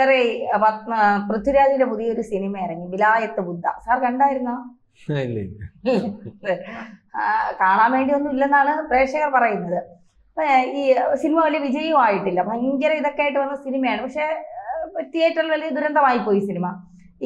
സാറേ പത്മ പൃഥ്വിരാജിന്റെ പുതിയൊരു സിനിമ ഇറങ്ങി വിലായത്ത് ബുദ്ധ. സാർ കണ്ടായിരുന്നോ? കാണാൻ വേണ്ടി ഒന്നും ഇല്ലെന്നാണ് പ്രേക്ഷകർ പറയുന്നത്. ഈ സിനിമ വലിയ വിജയവും ആയിട്ടില്ല ഭയങ്കര ഇതൊക്കെ ആയിട്ട് വന്ന സിനിമയാണ്. പക്ഷെ തിയേറ്ററിൽ വലിയ ദുരന്തമായി പോയി സിനിമ.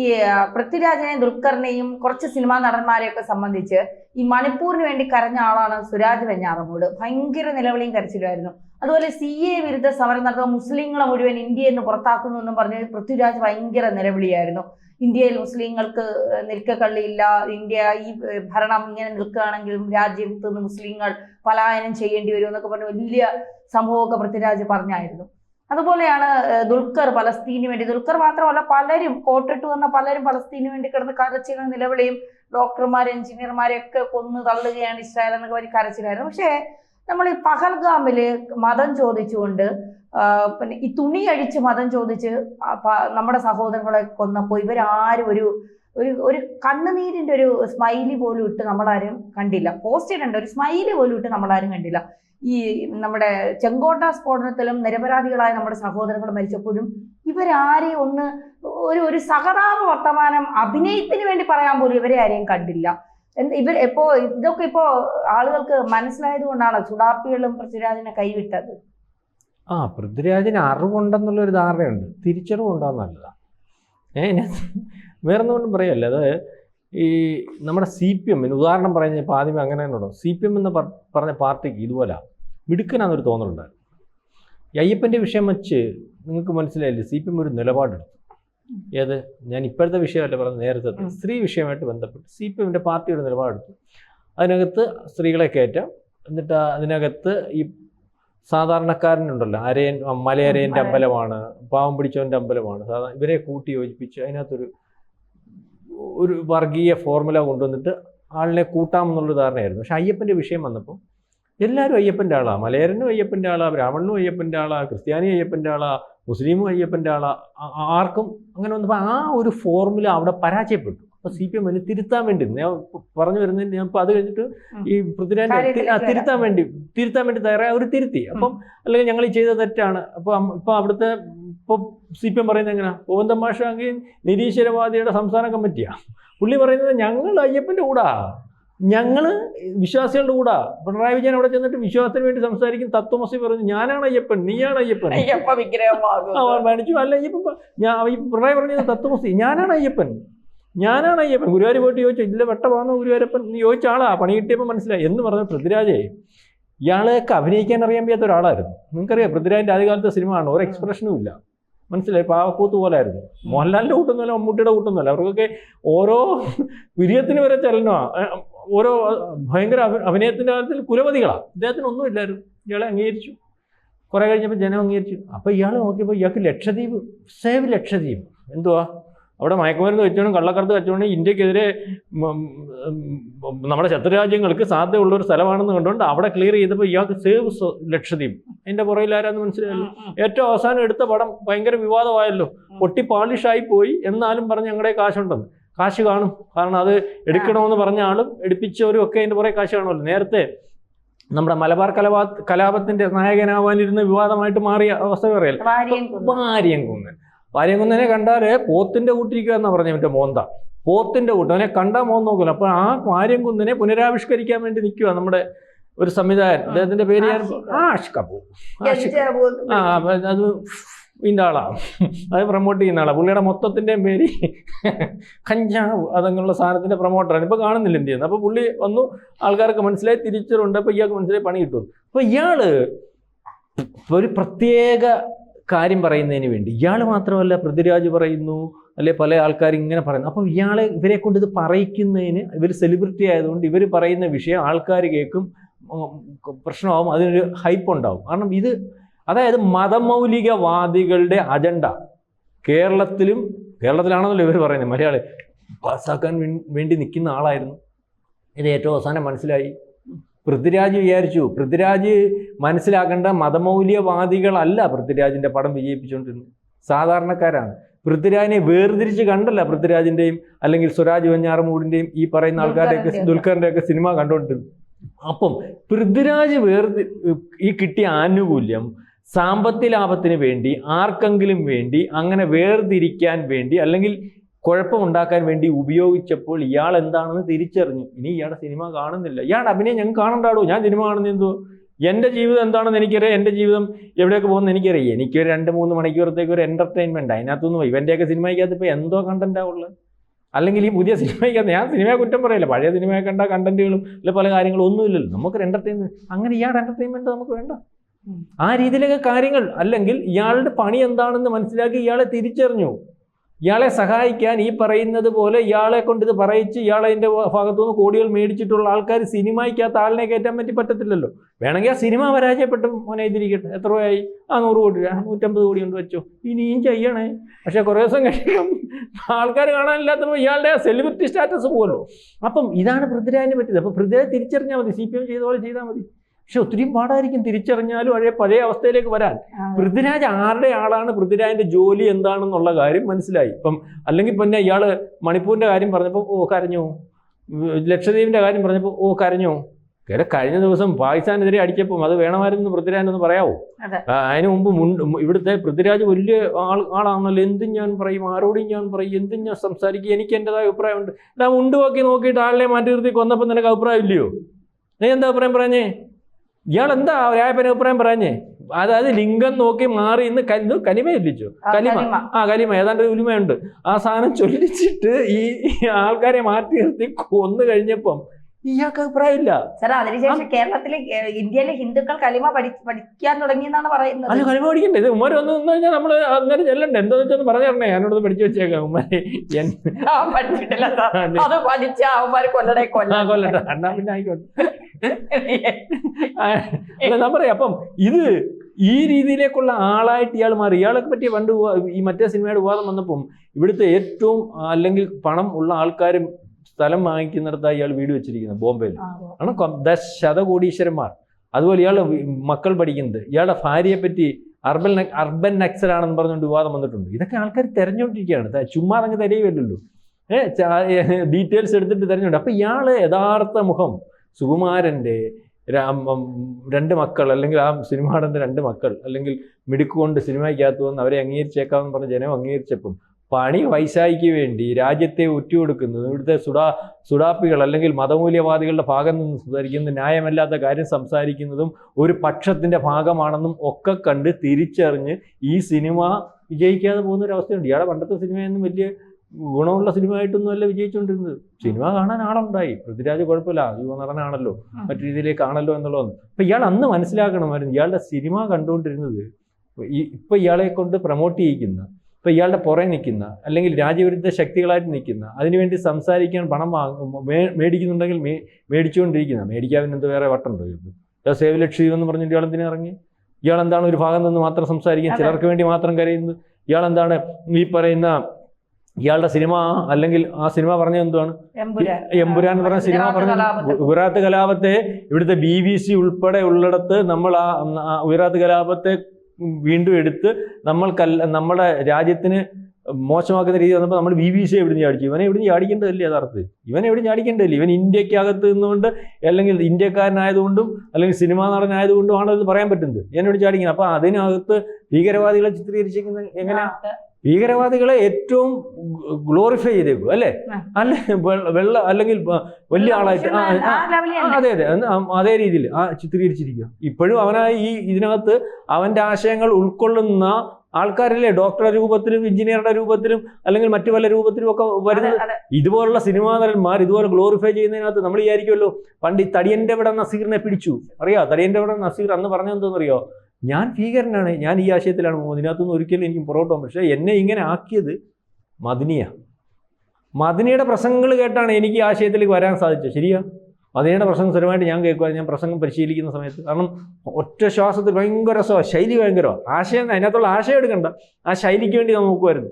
ഈ പൃഥ്വിരാജിനെയും ദുൽഖറിനെയും കുറച്ച് സിനിമാ നടന്മാരെയൊക്കെ സംബന്ധിച്ച് ഈ മണിപ്പൂരിന് വേണ്ടി കരഞ്ഞ ആളാണ് സുരാജ് വെഞ്ഞാറമൂട്. ഭയങ്കര നിലവിളിയും കരച്ചിലുമായിരുന്നു. അതുപോലെ സി എ വിരുദ്ധ സമരം നടത്തുന്ന മുസ്ലിങ്ങളെ മുഴുവൻ ഇന്ത്യയിൽ നിന്ന് പുറത്താക്കുന്നു എന്നും പറഞ്ഞ് പൃഥ്വിരാജ് ഭയങ്കര നിലവിളിയായിരുന്നു. ഇന്ത്യയിൽ മുസ്ലിങ്ങൾക്ക് നിൽക്കക്കള്ളിയില്ല. ഇന്ത്യ ഈ ഭരണം ഇങ്ങനെ നിൽക്കുകയാണെങ്കിലും രാജ്യത്ത് നിന്ന് മുസ്ലിങ്ങൾ പലായനം ചെയ്യേണ്ടി വരും എന്നൊക്കെ പറഞ്ഞ് വലിയ സംഭവമൊക്കെ പൃഥ്വിരാജ് പറഞ്ഞായിരുന്നു. അതുപോലെയാണ് ദുൽഖർ പലസ്തീന് വേണ്ടി. ദുൽഖർ മാത്രമല്ല പലരും കോട്ടിട്ട് വന്ന പലരും പലസ്തീന് വേണ്ടി കിടന്ന് കരച്ചിലും നിലവിളിയും ഡോക്ടർമാരെ എഞ്ചിനീയർമാരെ ഒക്കെ കൊന്നു തള്ളുകയാണ് ഇസ്രായേൽ എന്നൊക്കെ പറഞ്ഞ് കരച്ചിലായിരുന്നു. പക്ഷേ നമ്മൾ ഈ പഹൽഗാമിൽ മതം ചോദിച്ചുകൊണ്ട് പിന്നെ ഈ തുണി അഴിച്ച് മതം ചോദിച്ച് നമ്മുടെ സഹോദരങ്ങളെ കൊന്നപ്പോൾ ഇവരാരും ഒരു ഒരു ഒരു കണ്ണുനീരിന്റെ ഒരു സ്മൈലി പോലും ഇട്ട് നമ്മളാരും കണ്ടില്ല. പോസ്റ്റ് ഇടേണ്ട ഒരു സ്മൈലി പോലും ഇട്ട് നമ്മളാരും കണ്ടില്ല. ഈ നമ്മുടെ ചെങ്കോട്ട സ്ഫോടനത്തിലും നിരപരാധികളായ നമ്മുടെ സഹോദരങ്ങൾ മരിച്ചപ്പോഴും ഇവരാരെയും ഒന്ന് ഒരു ഒരു സഹതാപ വർത്തമാനം അഭിനയത്തിന് വേണ്ടി പറയാൻ പോലും ഇവരെ ആരെയും കണ്ടില്ല. ഇവർ എപ്പോ ഇതൊക്കെ ഇപ്പോ ആളുകൾക്ക് മനസ്സിലായത് കൊണ്ടാണ് ചുടാപ്പികളും പൃഥ്വിരാജിനെ കൈവിട്ടത്. ആ പൃഥ്വിരാജിന് അറിവുണ്ടെന്നുള്ള ഒരു ധാരണയുണ്ട്. തിരിച്ചറിവുണ്ടോന്നല്ല ഏ ഞാൻ വേറൊന്നും പറയല്ലേ പറയല്ല അത് ഈ നമ്മുടെ സി പി എമ്മിന് ഉദാഹരണം പറഞ്ഞ ഇപ്പോൾ ആദ്യമേ അങ്ങനെ തന്നെ സി പി എം എന്ന് പറഞ്ഞ പാർട്ടിക്ക് ഇതുപോലെ മിടുക്കനാന്നൊരു തോന്നലുണ്ടായിരുന്നു. ഈ അയ്യപ്പന്റെ വിഷയം വെച്ച് നിങ്ങൾക്ക് മനസ്സിലായില്ലേ സി പി എം ഒരു നിലപാടെടുത്തു. ഏത്? ഞാൻ ഇപ്പോഴത്തെ വിഷയമല്ല പറഞ്ഞത് നേരത്തെ. സ്ത്രീ വിഷയമായിട്ട് ബന്ധപ്പെട്ട് സി പി എമ്മിന്റെ പാർട്ടിയുടെ നിലപാടെടുത്തു. അതിനകത്ത് സ്ത്രീകളെ കയറ്റാം. എന്നിട്ട് അതിനകത്ത് ഈ സാധാരണക്കാരനുണ്ടല്ലോ അരയൻ മലയരയന്റെ അമ്പലമാണ് പാവം പിടിച്ചവന്റെ അമ്പലമാണ് സാധാരണ ഇവരെ കൂട്ടി യോജിപ്പിച്ച് അതിനകത്തൊരു ഒരു വർഗീയ ഫോർമുല കൊണ്ടുവന്നിട്ട് ആളിനെ കൂട്ടാമെന്നുള്ള ധാരണയായിരുന്നു. പക്ഷെ അയ്യപ്പന്റെ വിഷയം വന്നപ്പോൾ എല്ലാവരും അയ്യപ്പന്റെ ആളാ. മലയരനും അയ്യപ്പന്റെ ആളാ. ബ്രാഹ്മണനും അയ്യപ്പന്റെ ആളാ. ക്രിസ്ത്യാനി അയ്യപ്പന്റെ ആളാ. മുസ്ലിമും അയ്യപ്പന്റെ ആളാ. ആർക്കും അങ്ങനെ വന്നപ്പോൾ ആ ഒരു ഫോർമുല അവിടെ പരാജയപ്പെട്ടു. അപ്പോൾ സി പി എമ്മിന് തിരുത്താൻ വേണ്ടി. ഞാൻ പറഞ്ഞു വരുന്നതിന് ഞാൻ അത് കഴിഞ്ഞിട്ട് ഈ പൃഥ്വിരാജ് തിരുത്താൻ വേണ്ടി. തിരുത്താൻ വേണ്ടി തയ്യാറായി അവർ തിരുത്തി. അപ്പം അല്ലെങ്കിൽ ഞങ്ങൾ ഈ ചെയ്ത തെറ്റാണ്. അപ്പൊ ഇപ്പൊ അവിടുത്തെ ഇപ്പൊ സി പി എം പറയുന്നത് എങ്ങനെയാ ഗോവിന്ദ മാഷാങ്കിൽ നിരീശ്വരവാദിയുടെ സംസ്ഥാന കമ്മിറ്റിയാ. പുള്ളി പറയുന്നത് ഞങ്ങൾ അയ്യപ്പന്റെ കൂടാ. ഞങ്ങൾ വിശ്വാസികളുടെ കൂടാ. പിണറായി വിജയൻ അവിടെ ചെന്നിട്ട് വിശ്വാസത്തിന് വേണ്ടി സംസാരിക്കും. തത്വമസി പറഞ്ഞു ഞാനാണ് അയ്യപ്പൻ നീയാണ് അയ്യപ്പൻ. അയ്യപ്പ വിഗ്രഹമാകും ആ, മേടിച്ചു അല്ല അയ്യപ്പൻ ഞാൻ പിണറായി പറഞ്ഞത് തത്വമസി. ഞാനാണ് അയ്യപ്പൻ. ഞാനാണ് അയ്യപ്പൻ. ഗുരുവായൂർ പോയിട്ട് ചോദിച്ചു ഇല്ല വെട്ടമാണോ ഗുരുവായൂരപ്പൻ? നീ ചോദിച്ച ആളാ. പണി കിട്ടിയപ്പോൾ മനസ്സിലായി. എന്ന് പറഞ്ഞ പൃഥ്വിരാജേ ഇയാളെയൊക്കെ അഭിനയിക്കാൻ അറിയാൻ വയ്യാത്ത ഒരാളായിരുന്നു. നിങ്ങൾക്കറിയാം പൃഥ്വിരാജിന്റെ ആദ്യകാലത്തെ സിനിമ ആണ് ഒരു എക്സ്പ്രഷനും ഇല്ല. മനസ്സിലായി? പാവക്കൂത്ത് പോലായിരുന്നു. മോഹൻലാലിന്റെ കൂട്ടൊന്നുമല്ല മമ്മൂട്ടിയുടെ കൂട്ടൊന്നുമല്ല. അവർക്കൊക്കെ ഓരോ വിരിയത്തിന് വരെ ചലനമാണ് ഓരോ ഭയങ്കര അഭി അഭിനയത്തിന്റെ കാര്യത്തിൽ കുലപതികളാണ് ഇദ്ദേഹത്തിന് ഒന്നുമില്ലായിരുന്നു ഇയാളെ അംഗീകരിച്ചു. കുറേ കഴിഞ്ഞപ്പോൾ ജനം അംഗീകരിച്ചു. അപ്പോൾ ഇയാൾ നോക്കിയപ്പോൾ ഇയാൾക്ക് ലക്ഷദ്വീപ് സേവ് ലക്ഷദ്വീപ്. എന്തുവാ? അവിടെ മയക്കുമരുന്ന് വെച്ചോണം കള്ളക്കടത്ത് വെച്ചോണം ഇന്ത്യക്കെതിരെ നമ്മുടെ ശത്രുരാജ്യങ്ങൾക്ക് സാധ്യതയുള്ള ഒരു സ്ഥലമാണെന്ന് കണ്ടുകൊണ്ട് അവിടെ ക്ലിയർ ചെയ്തപ്പോൾ ഇയാൾക്ക് സേവ് ലക്ഷദ്വീപ്. എന്റെ പുറകിൽ ആരാന്ന് മനസ്സിലായല്ലോ. ഏറ്റവും അവസാനം എടുത്ത പടം ഭയങ്കര വിവാദമായല്ലോ. പൊട്ടി പാളിഷായി പോയി എന്നാലും പറഞ്ഞ് ഞങ്ങളുടെ കാശുണ്ടെന്ന്. കാശ് കാണും. കാരണം അത് എടുക്കണമെന്ന് പറഞ്ഞ ആളും എടുപ്പിച്ചവരും ഒക്കെ അതിന്റെ പുറകെ കാശ് കാണുമല്ലോ. നേരത്തെ നമ്മുടെ മലബാർ കലാപ കലാപത്തിന്റെ നായകനാവാനിരുന്ന വിവാദമായിട്ട് മാറിയ അവസ്ഥ പറയല്ലോ വാരിയൻ കുന്ന്. വാര്യംകുന്നനെ കണ്ടാൽ പോത്തിന്റെ കൂട്ടിരിക്കുക എന്നാ പറഞ്ഞ മറ്റേ മോന്ത. പോത്തിന്റെ കൂട്ട്. അവനെ കണ്ടാൽ മോൻ നോക്കില്ല അപ്പൊ ആ വാര്യംകുന്നനെ പുനരാവിഷ്കരിക്കാൻ വേണ്ടി നിൽക്കുക നമ്മുടെ ഒരു സംവിധായകൻ. അദ്ദേഹത്തിന്റെ പേര് ഞാൻ. ആഷ് കപൂർ ആ അത് ഇതിന്റെ ആളാണ് അത് പ്രൊമോട്ട് ചെയ്യുന്ന ആളാണ് പുള്ളിയുടെ മൊത്തത്തിന്റെയും പേര് കഞ്ചാവ് അതങ്ങനെയുള്ള സാധനത്തിന്റെ പ്രൊമോട്ടറാണ് ഇപ്പൊ കാണുന്നില്ല എന്ത് ചെയ്യുന്നത് അപ്പൊ പുള്ളി വന്നു ആൾക്കാർക്ക് മനസ്സിലായി തിരിച്ചറുണ്ട് അപ്പോൾ ഇയാൾക്ക് മനസ്സിലായി പണി കിട്ടും. അപ്പോൾ ഇയാൾ ഒരു പ്രത്യേക കാര്യം പറയുന്നതിന് വേണ്ടി. ഇയാൾ മാത്രമല്ല പൃഥ്വിരാജ് പറയുന്നു അല്ലെ പല ആൾക്കാർ ഇങ്ങനെ പറയുന്നു. അപ്പോൾ ഇയാളെ ഇവരെ കൊണ്ട് ഇത് പറയിക്കുന്നതിന് ഇവർ സെലിബ്രിറ്റി ആയതുകൊണ്ട് ഇവർ പറയുന്ന വിഷയം ആൾക്കാർ കേൾക്കും പ്രശ്നമാവും അതിനൊരു ഹൈപ്പ് ഉണ്ടാവും. കാരണം ഇത് അതായത് മതമൗലികവാദികളുടെ അജണ്ട കേരളത്തിലും കേരളത്തിലാണെന്നല്ലോ ഇവർ പറയുന്നത് മലയാളി പാസ്സാക്കാൻ വേണ്ടി നിൽക്കുന്ന ആളായിരുന്നു. ഇത് ഏറ്റവും അവസാനം മനസ്സിലായി. പൃഥ്വിരാജ് വിചാരിച്ചു. പൃഥ്വിരാജ് മനസ്സിലാക്കേണ്ട മതമൗല്യവാദികളല്ല പൃഥ്വിരാജിന്റെ പടം വിജയിപ്പിച്ചുകൊണ്ടിരുന്നത്. സാധാരണക്കാരാണ്. പൃഥ്വിരാജിനെ വേർതിരിച്ച് കണ്ടല്ല പൃഥ്വിരാജിന്റെയും അല്ലെങ്കിൽ സ്വരാജ് വഞ്ഞാറമൂടിന്റെയും ഈ പറയുന്ന ആൾക്കാരുടെയൊക്കെ ദുൽഖറിന്റെയൊക്കെ ഒക്കെ സിനിമ കണ്ടുകൊണ്ടിരുന്നു അപ്പം പൃഥ്വിരാജ് വേർതി ഈ കിട്ടിയ ആനുകൂല്യം സാമ്പത്തിക ലാഭത്തിന് വേണ്ടി ആർക്കെങ്കിലും വേണ്ടി അങ്ങനെ വേർതിരിക്കാൻ വേണ്ടി അല്ലെങ്കിൽ കുഴപ്പമുണ്ടാക്കാൻ വേണ്ടി ഉപയോഗിച്ചപ്പോൾ ഇയാൾ എന്താണെന്ന് തിരിച്ചറിഞ്ഞു. ഇനി ഇയാളുടെ സിനിമ കാണുന്നില്ല. ഇയാളുടെ അഭിനയം ഞങ്ങൾ കാണണ്ടാടോ? ഞാൻ സിനിമ കാണുന്ന എന്തോ എന്റെ ജീവിതം എന്താണെന്ന് എനിക്കറിയാം. എന്റെ ജീവിതം എവിടെയൊക്കെ പോകുന്നത് എനിക്കറിയാം. എനിക്ക് ഒരു രണ്ട് മൂന്ന് മണിക്കൂറത്തേക്ക് ഒരു എന്റർടൈൻമെന്റ് അതിനകത്തൊന്നും ഇവന്റെയൊക്കെ സിനിമയ്ക്കകത്ത് ഇപ്പോൾ എന്തോ കണ്ടന്റാ ഉള്ളത്? അല്ലെങ്കിൽ ഈ പുതിയ സിനിമയ്ക്കകത്ത് ഞാൻ സിനിമയെ കുറ്റം പറയില്ല. പഴയ സിനിമയെ കണ്ട കണ്ടന്റുകളും അല്ലെ പല കാര്യങ്ങളും ഒന്നുമില്ലല്ലോ നമുക്കൊരു എന്റർടൈൻമെന്റ് അങ്ങനെ ഇയാളുടെ എന്റർടൈൻമെന്റ് നമുക്ക് വേണ്ട. ആ രീതിയിലൊക്കെ കാര്യങ്ങൾ. അല്ലെങ്കിൽ ഇയാളുടെ പണി എന്താണെന്ന് മനസ്സിലാക്കി ഇയാളെ തിരിച്ചറിഞ്ഞു. ഇയാളെ സഹായിക്കാൻ ഈ പറയുന്നത് പോലെ ഇയാളെ കൊണ്ട് ഇത് പറയിച്ച് ഇയാളെ അതിന്റെ ഭാഗത്തുനിന്ന് കോടികൾ മേടിച്ചിട്ടുള്ള ആൾക്കാർ സിനിമയ്ക്കകത്ത് ആളിനെ കയറ്റാൻ പറ്റി പറ്റത്തില്ലല്ലോ. വേണമെങ്കിൽ ആ സിനിമ പരാജയപ്പെട്ട് മോനെ ഇതിരിക്കട്ടെ. എത്ര രൂപയായി ആ നൂറ് കോടി രൂപ. നൂറ്റമ്പത് കോടി കൊണ്ട് വെച്ചോ. ഇനിയും ചെയ്യണേ. പക്ഷെ കുറേ ദിവസം കഴിയും ആൾക്കാർ കാണാനില്ലാത്തപ്പോൾ ഇയാളുടെ സെലിബ്രിറ്റി സ്റ്റാറ്റസ് പോലോ. അപ്പം ഇതാണ് പൃഥ്വിരാജിന് പറ്റിയത്. അപ്പം പൃഥ്വിരാജ് തിരിച്ചറിഞ്ഞാൽ മതി. സി പി എം ചെയ്ത പോലെ ചെയ്താൽ മതി. പക്ഷെ ഒത്തിരി പാടായിരിക്കും തിരിച്ചറിഞ്ഞാലും അതേ പഴയ അവസ്ഥയിലേക്ക് വരാൻ. പൃഥ്വിരാജ് ആരുടെ ആളാണ്? പൃഥ്വിരാജിന്റെ ജോലി എന്താണെന്നുള്ള കാര്യം മനസ്സിലായി. ഇപ്പം അല്ലെങ്കിൽ പിന്നെ ഇയാൾ മണിപ്പൂരിന്റെ കാര്യം പറഞ്ഞപ്പോൾ ഓ കരഞ്ഞു. ലക്ഷദ്വീപിന്റെ കാര്യം പറഞ്ഞപ്പോൾ ഓ കരഞ്ഞു. കേട്ടോ കഴിഞ്ഞ ദിവസം പാകിസ്ഥാനെതിരെ അടിച്ചപ്പം അത് വേണമായിരുന്നു പൃഥ്വിരാജ് എന്ന് പറയാവോ? അതെ. അതിനു മുമ്പ് ഇവിടുത്തെ പൃഥ്വിരാജ് വലിയ ആൾ ആളാണല്ലോ. എന്തും ഞാൻ പറയും ആരോടും ഞാൻ പറയും എന്തും ഞാൻ സംസാരിക്കും എനിക്ക് എന്റെതായ അഭിപ്രായമുണ്ട്. ഞാൻ മുണ്ട് നോക്കി നോക്കിയിട്ട് ആളിനെ മാറ്റി നിർത്തി കൊന്നപ്പോൾ നിനക്ക് അഭിപ്രായം ഇല്ലയോ നീ എന്താ അഭിപ്രായം പറഞ്ഞേ? ഇയാൾ എന്താ രായപ്പന് അഭിപ്രായം പറഞ്ഞേ? അതായത് ലിംഗം നോക്കി മാറി ഇന്ന് കലി കലിമ ചൊല്ലിച്ചു. കലിമ ആ കലിമ ഏതാണ്ട് ഉലിമയുണ്ട്. ആ സാധനം ചൊല്ലിച്ചിട്ട് ഈ ആൾക്കാരെ മാറ്റി നിർത്തി കൊന്നു കഴിഞ്ഞപ്പം ഇയാൾക്ക് അഭിപ്രായമില്ല ഇല്ല. അതിനുശേഷം കേരളത്തിലെ ഇന്ത്യയിലെ ഹിന്ദുക്കൾ കലിമ പഠി പഠിക്കാൻ തുടങ്ങിയെന്നാണ് പറയുന്നത്. അല്ല കലിമ പഠിക്കണ്ടേ? ഇത് ഉമ്മര് വന്നു കഴിഞ്ഞാൽ നമ്മൾ അന്നേരം ചെല്ലണ്ടേ? എന്താന്ന് വെച്ചാൽ പറഞ്ഞു തരണേ. ഞാനോട് പഠിച്ചു വെച്ചേക്കാം ഉമ്മരെ. പഠിച്ചിട്ടില്ല അതെ. പഠിച്ച അവന്മാര് കൊല്ലടേ കൊല്ലട്ടെ. എന്നാ പിന്നെ ആയിക്കോട്ടെ. അല്ല ഞാൻ പറയാം. അപ്പം ഇത് ഈ രീതിയിലേക്കുള്ള ആളായിട്ട് ഇയാൾ മാറി. ഇയാളെ പറ്റി പണ്ട് ഈ മറ്റേ സിനിമയുടെ വിവാദം വന്നപ്പം ഇവിടുത്തെ ഏറ്റവും അല്ലെങ്കിൽ പണം ഉള്ള ആൾക്കാരും സ്ഥലം വാങ്ങിക്കുന്നിടത്താണ് ഇയാൾ വീട് വെച്ചിരിക്കുന്നത് ബോംബെയിൽ. ആണ് ശതകോടീശ്വരന്മാർ. അതുപോലെ ഇയാൾ മക്കൾ പഠിക്കുന്നത് ഇയാളുടെ ഭാര്യയെ പറ്റി അർബൻ അർബൻ നക്സൽ ആണെന്ന് പറഞ്ഞുകൊണ്ട് വിവാദം വന്നിട്ടുണ്ട്. ഇതൊക്കെ ആൾക്കാർ തെരഞ്ഞുകൊണ്ടിരിക്കുകയാണ്. ചുമ്മാ അങ്ങ് തരികയല്ലോ ഏഹ് ഡീറ്റെയിൽസ് എടുത്തിട്ട് തെരഞ്ഞുണ്ട് അപ്പോൾ ഇയാൾ യഥാർത്ഥ മുഖം സുകുമാരന്റെ രണ്ട് മക്കൾ അല്ലെങ്കിൽ ആ സിനിമാടന്റെ രണ്ട് മക്കൾ അല്ലെങ്കിൽ മിടുക്ക് കൊണ്ട് സിനിമയ്ക്കകത്ത് വന്ന് അവരെ അംഗീകരിച്ചേക്കാമെന്ന് പറഞ്ഞ ജനം അംഗീകരിച്ചപ്പം പണി വൈശായിക്ക് വേണ്ടി രാജ്യത്തെ ഒറ്റുകൊടുക്കുന്നത് ഇവിടുത്തെ സുഡാ സുഡാപ്പികൾ അല്ലെങ്കിൽ മതമൂല്യവാദികളുടെ ഭാഗം നിന്ന് സംസാരിക്കുന്നത് ന്യായമല്ലാത്ത കാര്യം സംസാരിക്കുന്നതും ഒരു പക്ഷത്തിന്റെ ഭാഗമാണെന്നും ഒക്കെ കണ്ട് തിരിച്ചറിഞ്ഞ് ഈ സിനിമ വിജയിക്കാതെ പോകുന്ന ഒരു അവസ്ഥയുണ്ട് ഇയാളെ പണ്ടത്തെ സിനിമയൊന്നും വലിയ ഗുണമുള്ള സിനിമ ആയിട്ടൊന്നും അല്ല വിജയിച്ചുകൊണ്ടിരുന്നത് സിനിമ കാണാൻ ആളുണ്ടായി. പൃഥ്വിരാജ് കുഴപ്പമില്ല. യുവനടനാണല്ലോ. മറ്റു രീതിയിലേക്കാണല്ലോ എന്നുള്ളതെന്ന്. അപ്പം ഇയാൾ അന്ന് മനസ്സിലാക്കണമായിരുന്നു ഇയാളുടെ സിനിമ കണ്ടുകൊണ്ടിരുന്നത് ഈ ഇപ്പം ഇയാളെ കൊണ്ട് പ്രൊമോട്ട് ചെയ്യിക്കുന്ന ഇപ്പം ഇയാളുടെ പുറകെ നിൽക്കുന്ന അല്ലെങ്കിൽ രാജ്യവിരുദ്ധ ശക്തികളായിട്ട് നിൽക്കുന്ന അതിനുവേണ്ടി സംസാരിക്കാൻ പണം വാങ്ങും മേടിക്കുന്നുണ്ടെങ്കിൽ മേടിച്ചുകൊണ്ടിരിക്കുന്ന. മേടിക്കാവിന് എന്ത് വേറെ വട്ടുണ്ടോ ഇത്? സേവ് ലക്ഷ്യം എന്ന് പറഞ്ഞിട്ട് ഇയാൾ എന്തിനാ ഇറങ്ങി? ഇയാൾ എന്താണ് ഒരു ഭാഗം നിന്ന് മാത്രം സംസാരിക്കുന്നത് ചിലർക്ക് വേണ്ടി മാത്രം കരയുന്നത്? ഇയാൾ എന്താണ് ഈ പറയുന്ന ഇയാളുടെ സിനിമ അല്ലെങ്കിൽ ആ സിനിമ പറഞ്ഞ എന്തുവാണ്? എമ്പുരാൻ. എന്ന് പറഞ്ഞ സിനിമ പറഞ്ഞ ഗുജറാത്ത് കലാപത്തെ ഇവിടുത്തെ ബി ബി സി ഉൾപ്പെടെ ഉള്ളിടത്ത് നമ്മൾ ആ ഗുജറാത്ത് കലാപത്തെ വീണ്ടും എടുത്ത് നമ്മൾ കല്ല നമ്മുടെ രാജ്യത്തിന് മോശമാക്കുന്ന രീതി വന്നപ്പോൾ നമ്മൾ ബി ബി സി എവിടെ നിന്ന് ചാടിച്ചു? ഇവനെ എവിടെ നിന്ന് ചാടിക്കേണ്ടതല്ലേ യഥാർത്ഥത്തിൽ? ഇവൻ എവിടെ ചാടിക്കേണ്ടതല്ലേ? ഇവൻ ഇന്ത്യക്കകത്ത് നിന്നുകൊണ്ട് അല്ലെങ്കിൽ ഇന്ത്യക്കാരനായതുകൊണ്ടും അല്ലെങ്കിൽ സിനിമാ നടനായതുകൊണ്ടും ആണ് അത് പറയാൻ പറ്റുന്നത്. എന്നോട് ചാടിക്കുന്നത്? അപ്പോൾ അതിനകത്ത് ഭീകരവാദികളെ ചിത്രീകരിച്ചിരിക്കുന്നത് എങ്ങനെ ഭീകരവാദികളെ ഏറ്റവും ഗ്ലോറിഫൈ ചെയ്തേക്കും അല്ലേ. അല്ലെ വെള്ള- അല്ലെങ്കിൽ വലിയ ആളായിട്ട് അതെ അതെ അതേ രീതിയിൽ ആ ചിത്രീകരിച്ചിരിക്കുക. ഇപ്പോഴും അവനായി ഈ ഇതിനകത്ത് അവന്റെ ആശയങ്ങൾ ഉൾക്കൊള്ളുന്ന ആൾക്കാരില്ലേ? ഡോക്ടറുടെ രൂപത്തിലും എഞ്ചിനീയറുടെ രൂപത്തിലും അല്ലെങ്കിൽ മറ്റു പല രൂപത്തിലും ഒക്കെ വരുന്നത്. ഇതുപോലുള്ള സിനിമാ നടന്മാർ ഇതുപോലെ ഗ്ലോറിഫൈ ചെയ്യുന്നതിനകത്ത് നമ്മൾ വിചാരിക്കുമല്ലോ പണ്ട് ഈ തടിയന്റെ ഇവിടെ നസീറിനെ പിടിച്ചു? അറിയോ? തടിയന്റെ ഇവിടെ നസീർ അന്ന് പറഞ്ഞെന്തോന്നറിയോ ഞാൻ ഭീകരനാണ് ഞാൻ ഈ ആശയത്തിലാണ് പോകുന്നത്. ഇതിനകത്തുനിന്ന് ഒരിക്കലും എനിക്ക് പുറകോട്ട് പോകും പക്ഷേ എന്നെ ഇങ്ങനെ ആക്കിയത് മദിനിയ. മദിനിയുടെ പ്രസംഗങ്ങൾ കേട്ടാണ് എനിക്ക് ഈ ആശയത്തിലേക്ക് വരാൻ സാധിച്ചത്. ശരിയാ? മദിനിയുടെ പ്രസംഗം സ്ഥിരമായിട്ട് ഞാൻ കേൾക്കുക ഞാൻ പ്രസംഗം പരിശീലിക്കുന്ന സമയത്ത്. കാരണം ഒറ്റ ശ്വാസത്തിൽ ഭയങ്കര രസമാണ് ശൈലി ഭയങ്കരമാണ് ആശയം അതിനകത്തുള്ള ആശയം എടുക്കണ്ട. ആ ശൈലിക്ക് വേണ്ടി നമുക്ക് വരുന്നു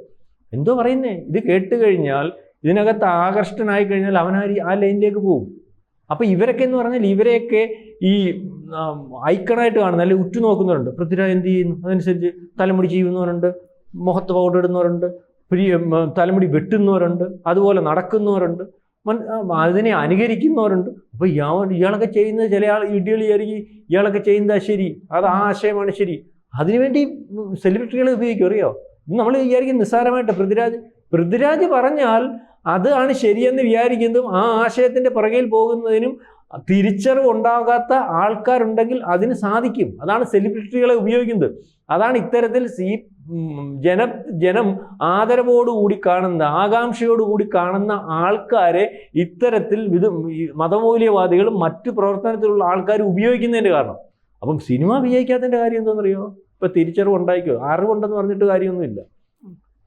എന്തോ പറയുന്നേ? ഇത് കേട്ട് കഴിഞ്ഞാൽ ഇതിനകത്ത് ആകർഷ്ടനായി കഴിഞ്ഞാൽ അവൻ ആ ലൈനിലേക്ക് പോകും? അപ്പോൾ ഇവരൊക്കെ എന്ന് പറഞ്ഞാൽ ഇവരെയൊക്കെ ഈ ഐക്കണായിട്ട് കാണുന്ന അല്ലെങ്കിൽ ഉറ്റുനോക്കുന്നവരുണ്ട്. പൃഥ്വിരാജ് എന്ത് ചെയ്യുന്നു? അതനുസരിച്ച് തലമുടി ചെയ്യുന്നവരുണ്ട് മുഖത്ത് പൗഡർ ഇടുന്നവരുണ്ട് പ്രിയ തലമുടി വെട്ടുന്നവരുണ്ട് അതുപോലെ നടക്കുന്നവരുണ്ട് അതിനെ അനുകരിക്കുന്നവരുണ്ട്. അപ്പോൾ ഇയാൾ ഇയാളൊക്കെ ചെയ്യുന്നത് ചില ആൾ ഇടികൾ വിചാരിക്കും ഇയാളൊക്കെ ചെയ്യുന്നതാ ശരി അത് ആ ആശയമാണ് ശരി. അതിനുവേണ്ടി സെലിബ്രിറ്റികളെ ഉപയോഗിക്കും അറിയോ? നമ്മൾ വിചാരിക്കും നിസ്സാരമായിട്ട് പൃഥ്വിരാജ് പൃഥ്വിരാജ് പറഞ്ഞാൽ അതാണ് ശരിയെന്ന് വിചാരിക്കുന്നതും ആ ആശയത്തിന്റെ പുറകിൽ പോകുന്നതിനും തിരിച്ചറിവ് ഉണ്ടാകാത്ത ആൾക്കാരുണ്ടെങ്കിൽ അതിന് സാധിക്കും. അതാണ് സെലിബ്രിറ്റികളെ ഉപയോഗിക്കുന്നത്. അതാണ് ഇത്തരത്തിൽ ഈ ജന ജനം ആദരവോടുകൂടി കാണുന്ന ആകാംക്ഷയോടുകൂടി കാണുന്ന ആൾക്കാരെ ഇത്തരത്തിൽ ഇത് മതമൂല്യവാദികളും മറ്റു പ്രവർത്തനത്തിലുള്ള ആൾക്കാർ ഉപയോഗിക്കുന്നതിന്റെ കാരണം. അപ്പം സിനിമ വിജയിക്കാത്തതിന്റെ കാര്യം എന്താണെന്നറിയോ? ഇപ്പം തിരിച്ചറിവ് ഉണ്ടായിക്കോ അറിവുണ്ടെന്ന് പറഞ്ഞിട്ട് കാര്യമൊന്നുമില്ല.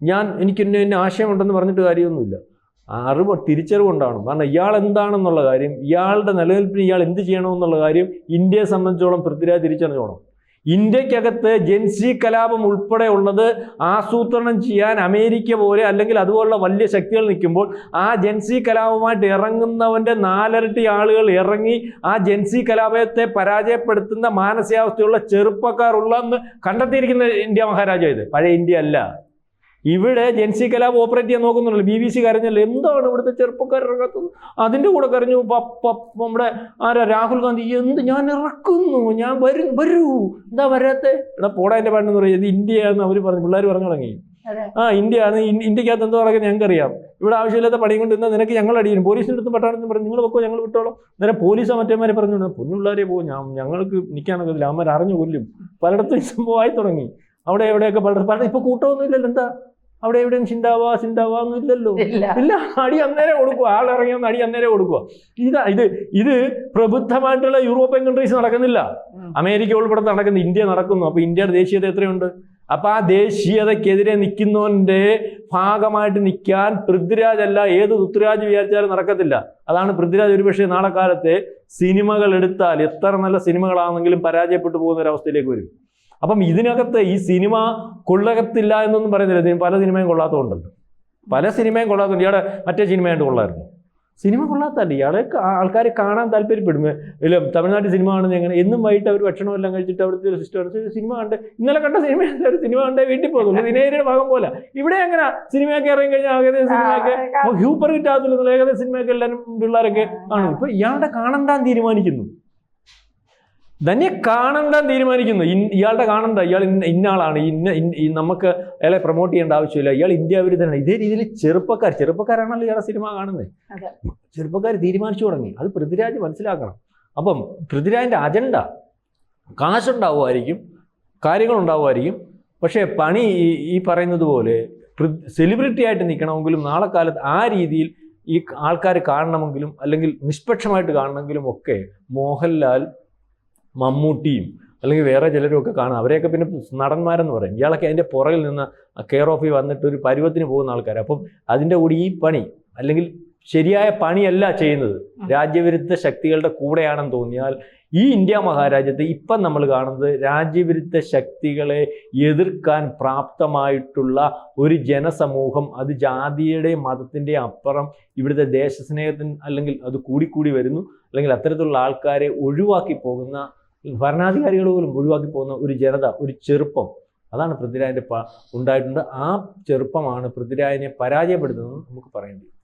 ഞാൻ എനിക്ക് ആശയമുണ്ടെന്ന് പറഞ്ഞിട്ട് കാര്യമൊന്നുമില്ല. അറിവ് തിരിച്ചറിവുണ്ടാവണം. കാരണം ഇയാൾ എന്താണെന്നുള്ള കാര്യം ഇയാളുടെ നിലനിൽപ്പിന് ഇയാൾ എന്ത് ചെയ്യണമെന്നുള്ള കാര്യം ഇന്ത്യയെ സംബന്ധിച്ചോളം പൃഥ്വിരാജ് തിരിച്ചറിഞ്ഞോണം. ഇന്ത്യക്കകത്ത് ജൻസി കലാപം ഉൾപ്പെടെ ഉള്ളത് ആസൂത്രണം ചെയ്യാൻ അമേരിക്ക പോലെ അല്ലെങ്കിൽ അതുപോലുള്ള വലിയ ശക്തികൾ നിൽക്കുമ്പോൾ ആ ജൻസി കലാപമായിട്ട് ഇറങ്ങുന്നവന്റെ നാലരട്ടി ആളുകൾ ഇറങ്ങി ആ ജൻസി കലാപത്തെ പരാജയപ്പെടുത്തുന്ന മാനസികാവസ്ഥയുള്ള ചെറുപ്പക്കാർ ഉള്ളതെന്ന് കണ്ടെത്തിയിരിക്കുന്ന ഇന്ത്യ മഹാരാജ ഇത്. പഴയ ഇന്ത്യ അല്ല. ഇവിടെ ജെൻസി കലാബ് ഓപ്പറേറ്റ് ചെയ്യാൻ നോക്കുന്നുള്ളൂ ബി ബി സി കരഞ്ഞല്ലോ. എന്താണ് ഇവിടുത്തെ ചെറുപ്പക്കാർ ഇറങ്ങാത്തത് അതിന്റെ കൂടെ കരഞ്ഞു. നമ്മുടെ ആരാ? രാഹുൽ ഗാന്ധി. എന്ത്? ഞാൻ ഇറക്കുന്നു. ഞാൻ വരും വരൂ. എന്താ വരാത്തെ? എടാ പോടാ എന്റെ പാട്ടെന്ന് പറയും. ഇത് ഇന്ത്യയാണെന്ന് അവർ പറഞ്ഞു. പിള്ളേർ പറഞ്ഞു തുടങ്ങി. ആ ഇന്ത്യ ആണ് ഇന്ത്യക്കകത്ത് എന്തോ നടക്കുന്നത് ഞങ്ങൾക്കറിയാം. ഇവിടെ ആവശ്യമില്ലാത്ത പണിയും കൊണ്ട് ഇന്ന് നിനക്ക് ഞങ്ങൾ അടിയും പോലീസിന്റെ അടുത്തും പട്ടാളത്തും പറഞ്ഞു നിങ്ങൾ വെക്കോ ഞങ്ങൾ വിട്ടോളോ. നേരെ പോലീസോ മറ്റേമാരെ പറഞ്ഞു പൊന്നുള്ളവരെ പോകും ഞാൻ ഞങ്ങൾക്ക് നിൽക്കാനൊക്കെ അമ്മ അറിഞ്ഞു കൊല്ലും. പലയിടത്തും സംഭവമായി തുടങ്ങി. അവിടെ എവിടെയൊക്കെ പലയിടത്ത് പല ഇപ്പോൾ കൂട്ടമൊന്നും ഇല്ലല്ലോ എന്താ? അവിടെ എവിടെയും ചിന്താവാ ചിന്താവാ ഒന്നും ഇല്ലല്ലോ. ഇല്ല. അടി അന്നേരം കൊടുക്കുക ആൾ ഇറങ്ങിയ അടി അന്നേരം കൊടുക്കുക ഇതാ ഇത് ഇത് പ്രബുദ്ധമായിട്ടുള്ള യൂറോപ്യൻ കൺട്രീസ് നടക്കുന്നില്ല. അമേരിക്ക ഉൾപ്പെടെ നടക്കുന്നു ഇന്ത്യ നടക്കുന്നു. അപ്പൊ ഇന്ത്യയുടെ ദേശീയത എത്രയുണ്ട്? അപ്പൊ ആ ദേശീയതക്കെതിരെ നിൽക്കുന്നവന്റെ ഭാഗമായിട്ട് നിൽക്കാൻ പൃഥ്വിരാജ് അല്ല ഏത് പൃഥ്വിരാജ് വിചാരിച്ചാലും നടക്കത്തില്ല. അതാണ് പൃഥ്വിരാജ് ഒരുപക്ഷെ നാളെ കാലത്തെ സിനിമകൾ എടുത്താൽ എത്ര നല്ല സിനിമകളാണെങ്കിലും പരാജയപ്പെട്ടു പോകുന്ന ഒരു അവസ്ഥയിലേക്ക് വരും. അപ്പം ഇതിനകത്ത് ഈ സിനിമ കൊള്ളകത്തില്ല എന്നൊന്നും പറയുന്നില്ല. ഇതിന് പല സിനിമയും കൊള്ളാത്തതുണ്ടല്ലോ പല സിനിമയും കൊള്ളാത്തതുണ്ട് ഇയാളെ മറ്റേ സിനിമയായിട്ട് കൊള്ളായിരുന്നു. സിനിമ കൊള്ളാത്തല്ല ഇയാളെ ആൾക്കാർ കാണാൻ താല്പര്യപ്പെടും. ഇല്ല തമിഴ്നാട്ടിൽ സിനിമ കാണുന്നത് എങ്ങനെ? എന്നും വൈകിട്ട് അവർ ഭക്ഷണം എല്ലാം കഴിച്ചിട്ട് അവിടുത്തെ ഒരു സിസ്റ്റം സിനിമ കണ്ട് ഇന്നലെ കണ്ട സിനിമ ഒരു സിനിമ കണ്ടേ വീട്ടിൽ പോകുന്നുള്ളൂ. ദിനേരിയുടെ ഭാഗം പോലെ. ഇവിടെ എങ്ങനെ സിനിമയൊക്കെ ഇറങ്ങി കഴിഞ്ഞാൽ ഏകദേശം സിനിമയൊക്കെ ഹ്യൂപ്പർ ഹിറ്റ് ആകത്തില്ല ഏകദേശം സിനിമയൊക്കെ എല്ലാവരും പിള്ളേരൊക്കെ കാണും. ഇപ്പൊ ഇയാളുടെ കാണണ്ടാൻ തീരുമാനിക്കുന്നു. തന്നെ കാണണ്ട തീരുമാനിക്കുന്നു. ഇയാളുടെ കാണണ്ട ഇയാൾ ഇന്ന ആളാണ് ഇന്ന നമുക്ക് അയാളെ പ്രൊമോട്ട് ചെയ്യേണ്ട ആവശ്യമില്ല. ഇയാൾ ഇന്ത്യ വിരുദ്ധനാണ്. ഇതേ രീതിയിൽ ചെറുപ്പക്കാർ ചെറുപ്പക്കാരാണല്ലോ ഇയാളെ സിനിമ കാണുന്നത്. ചെറുപ്പക്കാർ തീരുമാനിച്ചു തുടങ്ങി. അത് പൃഥ്വിരാജ് മനസ്സിലാക്കണം. അപ്പം പൃഥ്വിരാജിന്റെ അജണ്ട കാശുണ്ടാവുമായിരിക്കും കാര്യങ്ങളുണ്ടാവുമായിരിക്കും. പക്ഷേ പണി ഈ- ഈ പറയുന്നത് പോലെ സെലിബ്രിറ്റി ആയിട്ട് നിൽക്കണമെങ്കിലും നാളെ കാലത്ത് ആ രീതിയിൽ ഈ ആൾക്കാർ കാണണമെങ്കിലും അല്ലെങ്കിൽ നിഷ്പക്ഷമായിട്ട് കാണണമെങ്കിലും ഒക്കെ മോഹൻലാൽ മമ്മൂട്ടിയും അല്ലെങ്കിൽ വേറെ ചിലരും ഒക്കെ കാണാം. അവരെയൊക്കെ പിന്നെ നടന്മാരെന്ന് പറയും. ഇയാളൊക്കെ അതിന്റെ പുറകിൽ നിന്ന് കെയർ ഓഫിൽ വന്നിട്ട് ഒരു പരുവത്തിന് പോകുന്ന ആൾക്കാർ അപ്പം അതിന്റെ കൂടി ഈ പണി അല്ലെങ്കിൽ ശരിയായ പണിയല്ല ചെയ്യുന്നത്. രാജ്യവിരുദ്ധ ശക്തികളുടെ കൂടെയാണെന്ന് തോന്നിയാൽ ഈ ഇന്ത്യ മഹാരാജ്യത്ത് ഇപ്പം നമ്മൾ കാണുന്നത് രാജ്യവിരുദ്ധ ശക്തികളെ എതിർക്കാൻ പ്രാപ്തമായിട്ടുള്ള ഒരു ജനസമൂഹം അത് ജാതിയുടെ മതത്തിന്റെ അപ്പുറം ഇവിടുത്തെ ദേശസ്നേഹത്തിന് അല്ലെങ്കിൽ അത് കൂടിക്കൂടി വരുന്നു. അല്ലെങ്കിൽ അത്തരത്തിലുള്ള ആൾക്കാരെ ഒഴിവാക്കി പോകുന്ന ഭരണാധികാരികൾ പോലും ഒഴിവാക്കി പോകുന്ന ഒരു ജനത ഒരു ചെറുപ്പം. അതാണ് പൃഥ്വിരാജിന്റെ ഉണ്ടായിട്ടുണ്ട്. ആ ചെറുപ്പമാണ് പൃഥ്വിരാജിനെ പരാജയപ്പെടുത്തുന്നത് നമുക്ക് പറയേണ്ടത്